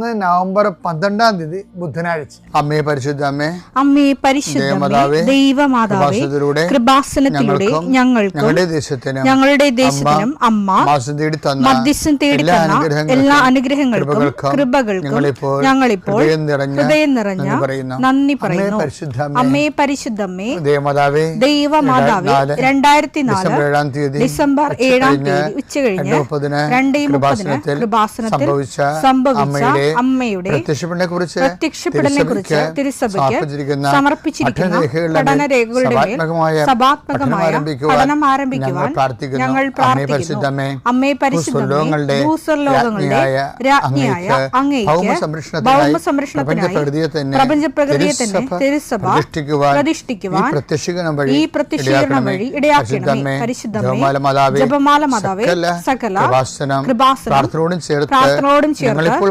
ഇന്ന് നവംബർ പന്ത്രണ്ടാം തീയതി ബുധനാഴ്ച അമ്മേ പരിശുദ്ധ അമ്മേ അമ്മേ പരിശുദ്ധ ദേവമാതാവേ, ദൈവമാതാവേ കൃപാസനത്തിലൂടെ ഞങ്ങൾക്ക് ഞങ്ങളുടെ ദേശത്തിനും ഞങ്ങളുടെ ദേശത്തിനും അമ്മ മധ്യസ്ഥം തേടി എല്ലാ തന്ന അനുഗ്രഹങ്ങൾക്കും, എല്ലാ അനുഗ്രഹങ്ങൾക്കും കൃപകൾക്കും ഞങ്ങളിപ്പോൾ ഹൃദയം നിറഞ്ഞ നന്ദി പറയുന്നു. അമ്മയെ അമ്മേ പരിശുദ്ധ അമ്മേ, ദൈവമാതാവേ പരിശുദ്ധമ്മേ ദൈവമാതാവേ ദൈവമാതാവേ രണ്ടായിരത്തി നാല് ഡിസംബർ ഏഴാം തീയതി ഡിസംബർ ഉച്ച ഏഴാം കഴിഞ്ഞ് തീയതി ഉച്ച കഴിഞ്ഞ് രണ്ടേ മുപ്പതിന് കൃപാസനത്തിൽ കൃപാസനത്തിൽ സംഭവിച്ച സംഭവിച്ച അമ്മയുടെ അമ്മയുടെ പ്രത്യക്ഷപ്പെടനെ കുറിച്ച് പ്രത്യക്ഷപ്പെടലിനെ കുറിച്ച് തിരുസഭയ്ക്ക് സമർപ്പിച്ചിരിക്കുന്ന പഠനരേഖകളുടെ മേൽ സഭാത്മകമായ പഠനം ആരംഭിക്കുവാൻ ഞങ്ങൾ പ്രാർത്ഥിക്കുന്നു. ഞങ്ങൾ അമ്മേ പരിശുദ്ധമേ, ഭൂസ്വർലോകങ്ങളുടെ രാജ്ഞിയായ അങ്ങേക്ക് തന്നെ തിരുസഭ പ്രതിഷ്ഠിക്കുവാൻ ഈ പ്രത്യക്ഷീകരണം വഴി ഇടയാക്കണമേ. പരിശുദ്ധമേ ജപമാല മാതാവേ സകല കൃപാസനം പ്രാർത്ഥനയോടും ചേർത്ത് ഞങ്ങളിപ്പോൾ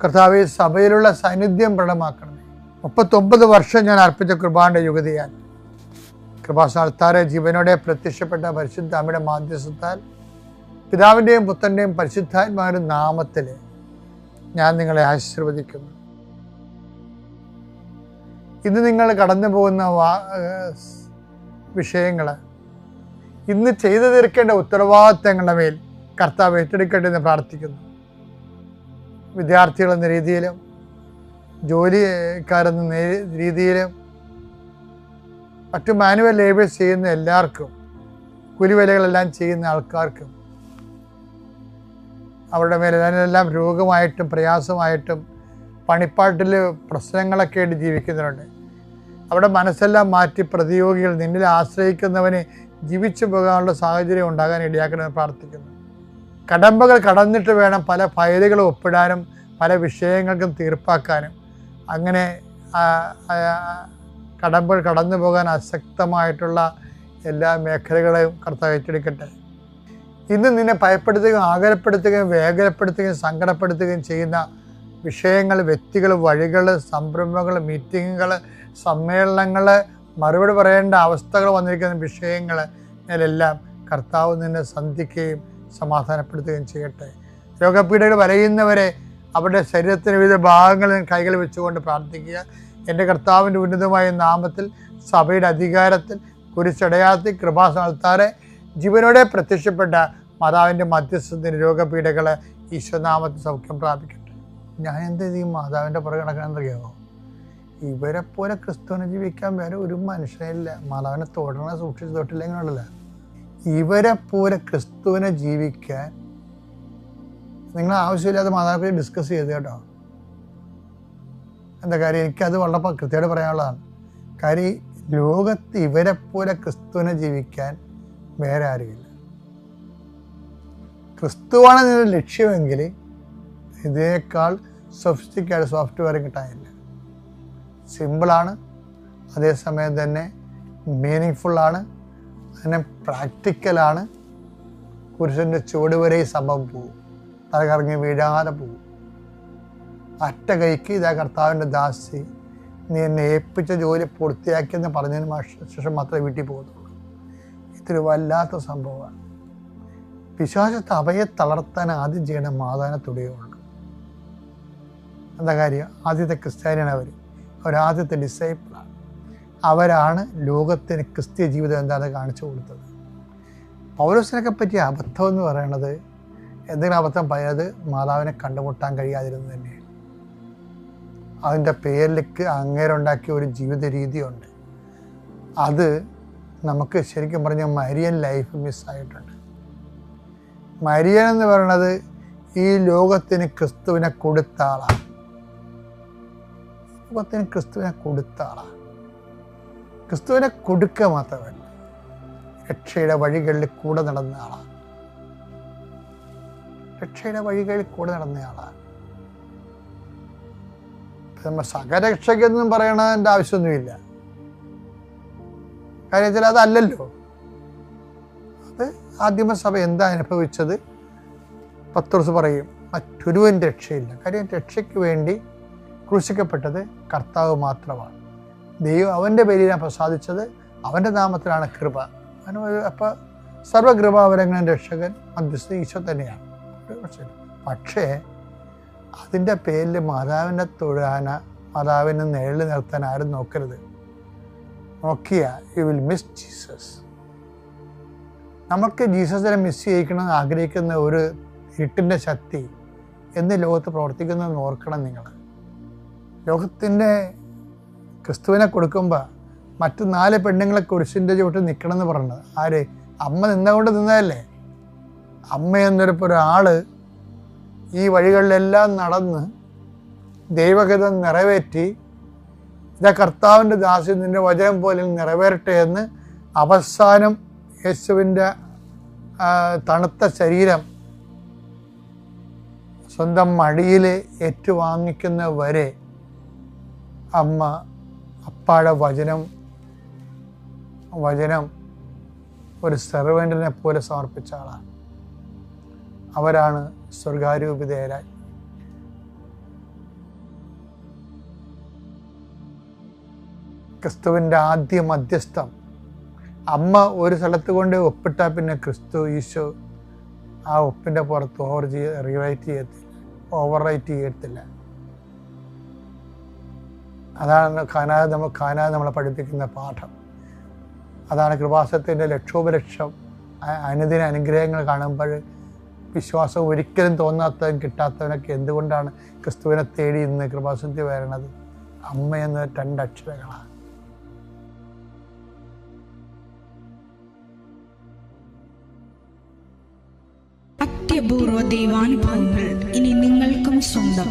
കർത്താവെ സഭയിലുള്ള സാന്നിധ്യം പ്രകടമാക്കണമേ. മുപ്പത്തൊമ്പത് വർഷം ഞാൻ അർപ്പിച്ച കൃപാന്റെ യുഗതിയാൽ. കൃപാസാൽത്താരെ ജീവനോടെ പ്രത്യക്ഷപ്പെട്ട പരിശുദ്ധ അമ്മയുടെ മാധ്യസ്ഥത്താൽ പിതാവിന്റെയും പുത്രന്റെയും പരിശുദ്ധാത്മാരും നാമത്തിൽ ഞാൻ നിങ്ങളെ ആശീർവദിക്കുന്നു. ഇന്ന് നിങ്ങൾ കടന്നു പോകുന്ന വാ വിഷയങ്ങൾ ഇന്ന് ചെയ്തു തീർക്കേണ്ട ഉത്തരവാദിത്തങ്ങളുടെ മേൽ കർത്താവ് ഏറ്റെടുക്കട്ടെ എന്ന് പ്രാർത്ഥിക്കുന്നു. വിദ്യാർത്ഥികൾ എന്ന രീതിയിലും ജോലിക്കാരെന്ന രീതിയിലും മറ്റു മാനുവൽ ലേബേഴ്സ് ചെയ്യുന്ന എല്ലാവർക്കും കൂലിവേലകളെല്ലാം ചെയ്യുന്ന ആൾക്കാർക്കും അവരുടെ മേലെല്ലാം രോഗമായിട്ടും പ്രയാസമായിട്ടും പണിപ്പാട്ടിൽ പ്രശ്നങ്ങളൊക്കെ ആയിട്ട് ജീവിക്കുന്നവരുണ്ട് അവിടെ മനസ്സെല്ലാം മാറ്റി പ്രതിയോഗികൾ നിന്നിൽ ആശ്രയിക്കുന്നവന് ജീവിച്ചു പോകാനുള്ള സാഹചര്യം ഉണ്ടാകാൻ ഇടയാക്കണമെന്ന് പ്രാർത്ഥിക്കുന്നു. കടമ്പകൾ കടന്നിട്ട് വേണം പല ഫയലുകളും ഒപ്പിടാനും പല വിഷയങ്ങൾക്കും തീർപ്പാക്കാനും. അങ്ങനെ കടമ്പകൾ കടന്നു പോകാൻ അശക്തമായിട്ടുള്ള എല്ലാ മേഖലകളെയും കർത്താവ് ഏറ്റെടുക്കട്ടെ. ഇന്ന് നിന്നെ ഭയപ്പെടുത്തുകയും ആകലപ്പെടുത്തുകയും വേഗലപ്പെടുത്തുകയും സങ്കടപ്പെടുത്തുകയും ചെയ്യുന്ന വിഷയങ്ങൾ വ്യക്തികൾ വഴികൾ സംരംഭങ്ങൾ മീറ്റിങ്ങുകൾ സമ്മേളനങ്ങൾ മറുപടി പറയേണ്ട അവസ്ഥകൾ വന്നിരിക്കുന്ന വിഷയങ്ങൾ ഇതിലെല്ലാം കർത്താവ് നിന്നെ സന്ധിക്കുകയും സമാധാനപ്പെടുത്തുകയും ചെയ്യട്ടെ. രോഗപീഠകൾ വരയുന്നവരെ അവരുടെ ശരീരത്തിന് വിവിധ ഭാഗങ്ങളിൽ കൈകൾ വെച്ചുകൊണ്ട് പ്രാർത്ഥിക്കുക. എന്റെ കർത്താവിന്റെ ഉന്നതമായ നാമത്തിൽ സഭയുടെ അധികാരത്തിൽ കുരിശടയാത്തി കൃപാസനത്താറെ ജീവനോടെ പ്രത്യക്ഷപ്പെട്ട മാതാവിന്റെ മധ്യസ്ഥത്തിന് രോഗപീഠകൾ ഈശ്വനാമത്തിൽ സൗഖ്യം പ്രാപിക്കട്ടെ. ഞാൻ എന്ത് ചെയ്യും? മാതാവിന്റെ പുറകെ കിടക്കണമെന്നറിയാമോ ഇവരെ പോലെ ക്രിസ്തുവിനെ ജീവിക്കാൻ വേറെ ഒരു മനുഷ്യനില്ല. മാതാവിനെ തൊടണ സൂക്ഷിച്ച് തൊട്ടില്ലെങ്കിലുണ്ടല്ല. ഇവരെ പോലെ ക്രിസ്തുവിനെ ജീവിക്കാൻ നിങ്ങൾ ആവശ്യമില്ലാതെ മാതാപിതാക്കളെ ഡിസ്കസ് ചെയ്ത് കേട്ടോ. എന്താ കാര്യം? എനിക്കത് വളരെ കൃത്യമായിട്ട് പറയാനുള്ളതാണ്. കാര്യം ലോകത്ത് ഇവരെ പോലെ ക്രിസ്തുവിനെ ജീവിക്കാൻ വേറെ ആരുമില്ല. ക്രിസ്തുവാണ് നിന്റെ ലക്ഷ്യമെങ്കിൽ ഇതിനേക്കാൾ സൊഫിസ്റ്റിക്കായിട്ട് സോഫ്റ്റ്വെയർ കിട്ടാനില്ല. സിമ്പിളാണ് അതേസമയം തന്നെ മീനിങ് ഫുള്ളാണ് അതിനെ പ്രാക്ടിക്കലാണ് പുരുഷന്റെ ചുവട് വരെ സംഭവം പോകും. തലകറങ്ങി വീഴാതെ പോകും. അറ്റ കൈക്ക് ഇതാ കർത്താവിന്റെ ദാസി നീ എന്നെ ഏൽപ്പിച്ച ജോലി പൂർത്തിയാക്കിയെന്ന് പറഞ്ഞതിന് ശേഷം മാത്രമേ വീട്ടിൽ പോകുന്നുള്ളൂ. ഇതൊരു വല്ലാത്ത സംഭവമാണ്. വിശ്വാസത്തെ അവയെ തളർത്താൻ ആദ്യം ചെയ്യണം മാതാവിനെ തുടയുള്ളൂ എന്താ കാര്യം? ആദ്യത്തെ ക്രിസ്ത്യാനിയാണ് അവർ അവരാദ്യത്തെ ഡിസൈപ്പിളാണ് അവരാണ് ലോകത്തിന് ക്രിസ്ത്യ ജീവിതം എന്താണെന്ന് കാണിച്ചു കൊടുത്തത്. പൗലോസിനൊക്കെ പറ്റിയ അബദ്ധം എന്ന് പറയണത് എന്തെങ്കിലും അബദ്ധം പറയുന്നത് മാതാവിനെ കണ്ടുമുട്ടാൻ കഴിയാതിരുന്നു തന്നെയാണ്. അതിന്റെ പേരിലേക്ക് അങ്ങേരുണ്ടാക്കിയ ഒരു ജീവിത രീതിയുണ്ട്. അത് നമുക്ക് ശരിക്കും പറഞ്ഞാൽ മരിയൻ ലൈഫ് മിസ്സായിട്ടുണ്ട് മരിയൻ എന്ന് പറയുന്നത് ഈ ലോകത്തിന് ക്രിസ്തുവിനെ കൊടുത്ത ആളാണ്. ലോകത്തിന് ക്രിസ്തുവിനെ കൊടുത്ത ആളാണ്. ക്രിസ്തുവിനെ കൊടുക്കുക മാത്രമല്ല രക്ഷയുടെ വഴികളിൽ കൂടെ നടന്ന ആളാണ് രക്ഷയുടെ വഴികളിൽ കൂടെ നടന്ന ആളാണ് നമ്മൾ സകരക്ഷയ്ക്കൊന്നും പറയണതിന്റെ ആവശ്യമൊന്നുമില്ല. കാര്യത്തിൽ അതല്ലല്ലോ. അത് ആദ്യമസഭ എന്താ അനുഭവിച്ചത്? പത്രോസ് പറയും മറ്റൊരുവൻ രക്ഷയില്ല. കാര്യം രക്ഷയ്ക്ക് വേണ്ടി ക്രൂശിക്കപ്പെട്ടത് കർത്താവ് മാത്രമാണ്. ദൈവം അവന്റെ പേരിലാണ് പ്രസാദിച്ചത് അവന്റെ നാമത്തിലാണ് കൃപ. അപ്പോൾ സർവകൃപാവരങ്ങളും രക്ഷകൻ മധ്യസ്ഥ ഈശോ തന്നെയാണ്. പക്ഷേ അതിന്റെ പേരിൽ മാതാവിനെ തൊഴാന മാതാവിനെ നിഴൽ നിർത്താൻ ആരും നോക്കരുത്. നോക്കിയ യു വിൽ മിസ് ജീസസ് നമുക്ക് ജീസസിനെ മിസ് ചെയ്യിക്കണമെന്ന് ആഗ്രഹിക്കുന്ന ഒരു ഇരുട്ടിന്റെ ശക്തി എന്ന് ലോകത്ത് പ്രവർത്തിക്കുന്നതെന്ന് ഓർക്കണം നിങ്ങൾ. ലോകത്തിന്റെ ക്രിസ്തുവിനെ കൊടുക്കുമ്പോൾ മറ്റു നാല് പെണ്ണുങ്ങളെ കുരിശിന്റെ ചുവട്ടിൽ നിൽക്കണം എന്ന് പറഞ്ഞത്. ആര്? അമ്മ നിന്നുകൊണ്ട് നിന്നതല്ലേ? അമ്മ എന്നൊരു ഒരാൾ ഈ വഴികളിലെല്ലാം നടന്ന് ദൈവഗതം നിറവേറ്റി ഇതാ കർത്താവിന്റെ ദാസ്യം നിന്റെ വചനം പോലെ നിറവേറട്ടെ എന്ന് അവസാനം യേശുവിന്റെ തണുത്ത ശരീരം സ്വന്തം മടിയിൽ ഏറ്റുവാങ്ങിക്കുന്ന വരെ അമ്മ അപ്പാടെ വചനം ഒരു സെർവന്റിനെ പോലെ സമർപ്പിച്ച ആളാണ്. അവരാണ് സ്വർഗാരൂപിതയരായി ക്രിസ്തുവിന്റെ ആദ്യ മധ്യസ്ഥം. അമ്മ ഒരു സ്ഥലത്ത് കൊണ്ട് ഒപ്പിട്ടാൽ പിന്നെ ക്രിസ്തു ഈശോ ആ ഒപ്പിന്റെ പുറത്ത് ഓവർ ചെയ്യ റിവൈറ്റ് ചെയ്യത്തില്ല ഓവർ റൈറ്റ് ചെയ്യത്തില്ല. അതാണ് ഖാനാ നമ്മൾ ഖാനാ നമ്മളെ പഠിപ്പിക്കുന്ന പാഠം. അതാണ് കൃപാസത്തിന്റെ ലക്ഷോപലക്ഷം. അനുദിന അനുഗ്രഹങ്ങൾ കാണുമ്പോൾ വിശ്വാസം ഒരിക്കലും തോന്നാത്തവൻ കിട്ടാത്തവനൊക്കെ എന്തുകൊണ്ടാണ് ക്രിസ്തുവിനെ തേടി ഇന്ന് കൃപാസത്തിൽ വരണത്? അമ്മ എന്ന രണ്ടക്ഷരങ്ങളാണ് അത്യപൂർവ ദൈവാനുഭവങ്ങൾ ഇനി നിങ്ങൾക്കും സ്വന്തം.